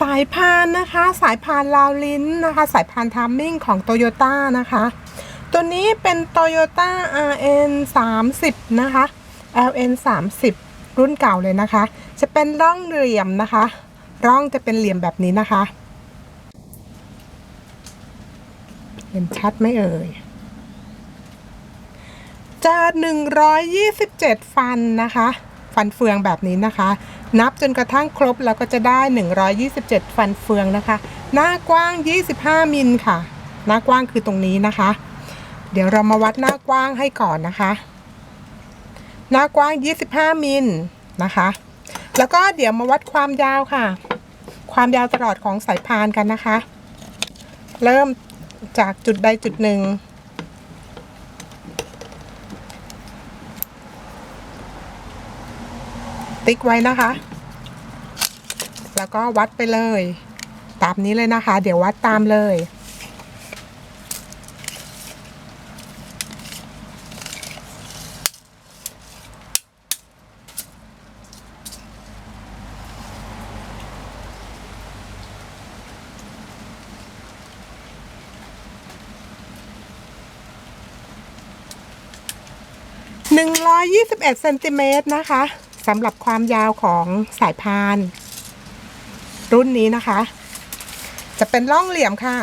สายพานนะคะ สายพานลาวลิ้นนะคะ สายพานทามมิ่งของโตโยต้านะคะ ตัวนี้เป็น Toyota RN 30นะคะ LN 30รุ่นเก่าเลยนะคะ จะเป็นร่องเหลี่ยมนะคะ ร่องจะเป็นเหลี่ยมแบบนี้นะคะ เห็นชัดไหมเอ่ยจะ 127 ฟันนะคะ ฟันเฟืองแบบนี้นะคะ นับจนกระทั่งครบแล้วก็จะได้ 127 ฟันเฟืองนะคะ หน้ากว้าง 25 มิลค่ะ หน้ากว้างคือตรงนี้นะคะ เดี๋ยวเรามาวัดหน้ากว้างให้ก่อนนะคะ หน้ากว้าง 25 มิลนะคะ แล้วก็เดี๋ยวมาวัดความยาวค่ะ ความยาวตลอดของสายพานกันนะคะ เริ่มจากจุดใดจุดหนึ่ง ติ๊กไว้นะคะ แล้วก็วัดไปเลย ตามนี้เลยนะคะ เดี๋ยววัดตามเลย 121เซนติเมตรนะคะ สำหรับความยาวของสายพาน รุ่นนี้นะคะ จะเป็นร่องเหลี่ยมค่ะ